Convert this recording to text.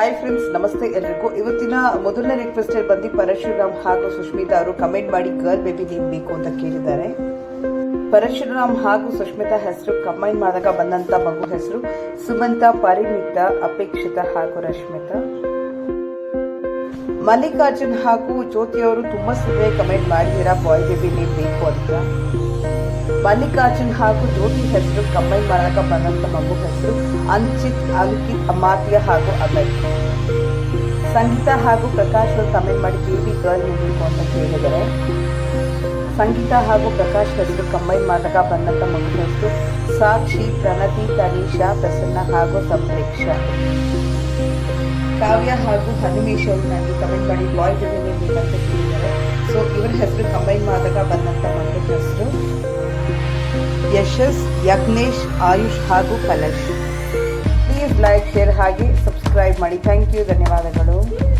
Hi friends ನಮಸ್ತೆ ಎಲ್ರಿಗೂ. ಇವತ್ತಿನ ಮೊದಲನೇ ರಿಕ್ವೆಸ್ಟ್ ಬಂದು ಪರಶುರಾಮ್ ಹಾಗೂ ಸುಷ್ಮಿತಾ ಅವರು ಕಮೆಂಟ್ ಮಾಡಿ ಗರ್ಲ್ ಬೇಬಿ ನೇಮ್ ಬೇಕು ಅಂತ ಕೇಳಿದ್ದಾರೆ. ಪರಶುರಾಮ್ ಹಾಗೂ ಸುಷ್ಮಿತಾ ಹೆಸರು ಕಂಬೈನ್ ಮಾಡಿದಾಗ ಬಂದಂತ ಮಗು ಹೆಸರು ಸುಮಂತ, ಪರಿಮಿತ, ಅಪೇಕ್ಷಿತ ಹಾಗೂ ರಶ್ಮಿತಾ. ಮಲ್ಲಿಕಾರ್ಜುನ್ ಹಾಗೂ ಜ್ಯೋತಿ ಅವರು ತುಂಬಾ ಸುಮ್ಮನೆ ಕಮೆಂಟ್ ಮಾಡಿದೀರಾ ಬಾಯ್ ಬೇಬಿ ನೇಮ್ ಬೇಕು ಅಂತ. ಮಲ್ಲಿಕಾರ್ಜುನ್ ಹಾಗೂ ಜ್ಯೋತಿ ಹೆಸರು ಕಂಬೈನ್ ಮಾಡಿದಾಗ ಬಂದಂತ ಮಗು ಹೆಸರು ಅಂಚಿತ್ ಅಂಕಿತ್ ಅಮಾತ್ಯ ಹಾಗೂ ಅಭಯ್ ಸಂಗೀತ ಹಾಗೂ ಪ್ರಕಾಶ್ ಅವರು ಕಮೆಂಟ್ ಮಾಡಿ ಬೇಬಿ ಗರ್ಲ್ ಬೇಕು ಅಂತ ಕೇಳಿದರೆ, ಸಂಗೀತ ಹಾಗೂ ಪ್ರಕಾಶ್ ಹೆಸರು ಕಂಬೈನ್ ಮಾದಕ ಬಂದಂಥ ಮಗು ಹೆಸರು ಸಾಕ್ಷಿ, ಪ್ರಣತಿ ತನೀಶಾ ಪ್ರಸನ್ನ ಹಾಗೂ ಸಂಪ್ರೇಕ್ಷ. ಕಾವ್ಯ ಹಾಗೂ ಹನುಮೇಶ್ ಅವರು ನನಗೆ ಕಮೆಂಟ್ ಮಾಡಿ ಬಾಯ್ ಬೇಬಿ ಬೇಕಂತ ಸೊ ಇವರ ಹೆಸರು ಕಂಬೈನ್ ಮಾದಕ ಬಂದಂಥ ಮಗು ಹೆಸರು ಯಶಸ್ ಯಜ್ಞೇಶ್ ಆಯುಷ್ ಹಾಗೂ ಕಲಶ್. ಪ್ಲೀಸ್ ಲೈಕ್ ಶೇರ್ ಹಾಗೆ ಸಬ್ಸ್ಕ್ರೈಬ್ ಮಾಡಿ. ಥ್ಯಾಂಕ್ ಯು ಧನ್ಯವಾದಗಳು.